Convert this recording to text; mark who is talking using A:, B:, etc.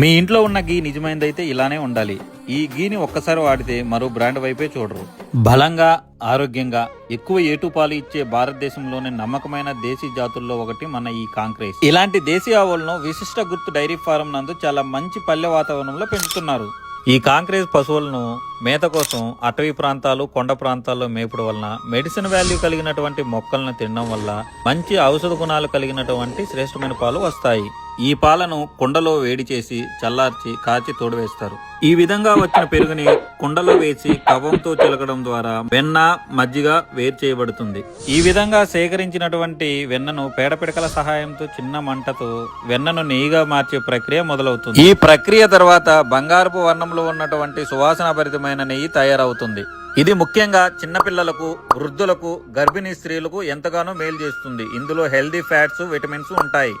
A: మీ ఇంట్లో ఉన్న గీ నిజమైనదైతే ఇలానే ఉండాలి. ఈ గీని ఒక్కసారి వాడితే మరో బ్రాండ్ వైపే చూడరు. బలంగా ఆరోగ్యంగా ఎక్కువ ఏటు పాలు ఇచ్చే భారతదేశంలోని నమ్మకమైన దేశీ జాతుల్లో ఒకటి మన ఈ కాంక్రేస్. ఇలాంటి దేశీ ఆవులను విశిష్ట గుర్తు డైరీ ఫారం నందు చాలా మంచి పల్లె వాతావరణంలో పెంచుతున్నారు. ఈ కాంక్రేజ్ పశువులను మేత కోసం అటవీ ప్రాంతాలు కొండ ప్రాంతాల్లో మేపుడు వలన మెడిసిన్ వాల్యూ కలిగినటువంటి మొక్కలను తినడం వల్ల మంచి ఔషధ గుణాలు కలిగినటువంటి శ్రేష్టమైన పాలు వస్తాయి. ఈ పాలను కుండలో వేడి చేసి చల్లార్చి కాచి తోడువేస్తారు. ఈ విధంగా వచ్చిన పెరుగుని కుండలో వేసి కవంతో చిలకడం ద్వారా వెన్న మజ్జిగ వేరు చేయబడుతుంది. ఈ విధంగా సేకరించినటువంటి వెన్నను పేడపిడకల సహాయంతో చిన్న మంటతో వెన్నను నెయ్యిగా మార్చే ప్రక్రియ మొదలవుతుంది. ఈ ప్రక్రియ తర్వాత బంగారపు వర్ణంలో ఉన్నటువంటి సువాసన భరితమైన నెయ్యి తయారవుతుంది. ఇది ముఖ్యంగా చిన్నపిల్లలకు వృద్ధులకు గర్భిణీ స్త్రీలకు ఎంతగానో మేలు చేస్తుంది. ఇందులో హెల్దీ ఫ్యాట్స్ విటమిన్స్ ఉంటాయి.